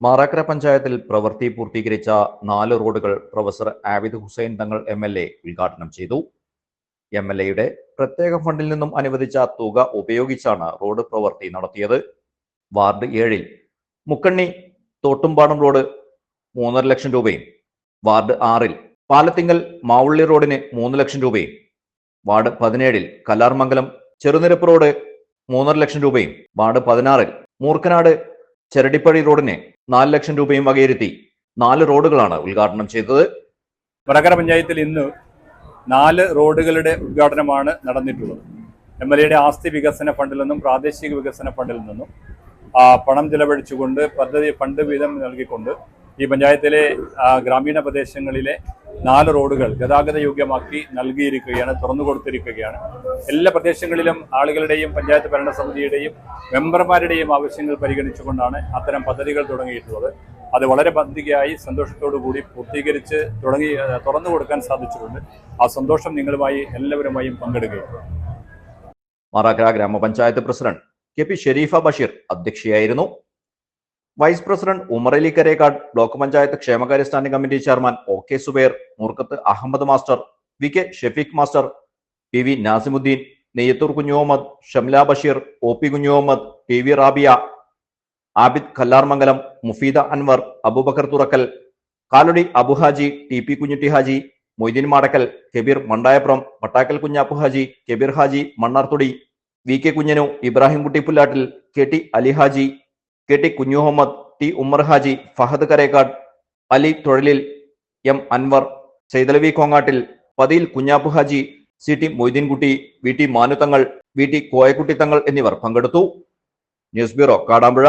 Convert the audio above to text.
മാറാക്കര പഞ്ചായത്തിൽ പ്രവൃത്തി പൂർത്തീകരിച്ച നാല് റോഡുകൾ professor Abid Hussain Thangal M L A ഉദ്ഘാടനം ചെയ്തു. എം എൽ എയുടെ പ്രത്യേക ഫണ്ടിൽ നിന്നും അനുവദിച്ച തുക ഉപയോഗിച്ചാണ് റോഡ് പ്രവൃത്തി നടത്തിയത്. വാർഡ് ഏഴിൽ മുക്കണ്ണി തോട്ടുംപാടം റോഡ് മൂന്നര ലക്ഷം രൂപയും വാർഡ് ആറിൽ പാലത്തിങ്കൽ മാവുള്ളി റോഡിന് മൂന്ന് ലക്ഷം രൂപയും വാർഡ് പതിനേഴിൽ കല്ലാർമംഗലം ചെറുനിരപ്പ് റോഡ് മൂന്നര ലക്ഷം രൂപയും വാർഡ് പതിനാറിൽ മൂർക്കനാട് ചെരടിപ്പഴി റോഡിന് നാല് ലക്ഷം രൂപയും വകയിരുത്തി. നാല് റോഡുകളാണ് ഉദ്ഘാടനം ചെയ്തത്. വടകര പഞ്ചായത്തിൽ ഇന്ന് നാല് റോഡുകളുടെ ഉദ്ഘാടനമാണ് നടന്നിട്ടുള്ളത്. എം എൽ എയുടെ ആസ്തി വികസന ഫണ്ടിൽ നിന്നും പ്രാദേശിക വികസന ഫണ്ടിൽ നിന്നും പണം ചെലവഴിച്ചുകൊണ്ട് പദ്ധതി ഫണ്ട് വീതം നൽകിക്കൊണ്ട് ഈ പഞ്ചായത്തിലെ ഗ്രാമീണ പ്രദേശങ്ങളിലെ നാല് റോഡുകൾ ഗതാഗത യോഗ്യമാക്കി നൽകിയിരിക്കുകയാണ് തുറന്നു കൊടുത്തിരിക്കുകയാണ്. എല്ലാ പ്രദേശങ്ങളിലും ആളുകളുടെയും പഞ്ചായത്ത് ഭരണസമിതിയുടെയും മെമ്പർമാരുടെയും ആവശ്യങ്ങൾ പരിഗണിച്ചുകൊണ്ടാണ് അത്തരം പദ്ധതികൾ തുടങ്ങിയിട്ടുള്ളത്. അത് വളരെ പന്തികയായി സന്തോഷത്തോടു കൂടി പൂർത്തീകരിച്ച് തുടങ്ങി തുറന്നു കൊടുക്കാൻ സാധിച്ചിട്ടുണ്ട്. ആ സന്തോഷം നിങ്ങളുമായി എല്ലാവരുമായും പങ്കെടുക്കുകയാണ് മാറാക്കര ഗ്രാമപഞ്ചായത്ത് president K P Sherifa Basheer അധ്യക്ഷയായിരുന്നു. Vice president Umarali Karekkad block panchayat ക്ഷേമകാര്യ standing committee chairman O K Zubair Murkkath Ahmed master V K Shefeeq master P V Nasimuddin Neyyathur Kunjumuhammad Shamla Basheer O P Kunjumuhammad P V Rabiya Abid Khallarmangalam Mufeeda Anwar Aboobacker Thurakkal Kaladi Abuhaji T P Kunjutty Haji Moideen Madakkal Kabeer Mandayappuram Pattakkal Kunjappu Haji Kabeer Haji Mannarthudi V K Kunjanu Ibrahim Kutty Pullattil K T Ali Haji K T Kunjuhammad T Ummer Haji Fahad Karekkad Ali Thozhilil M Anwar Saithalavi Kongattil Pathiyil Kunjappu Haji C T Moideenkutty V T Manuthangal V T Koyakutty Thangal എന്നിവർ പങ്കെടുത്തു. News bureau Kadampuzha.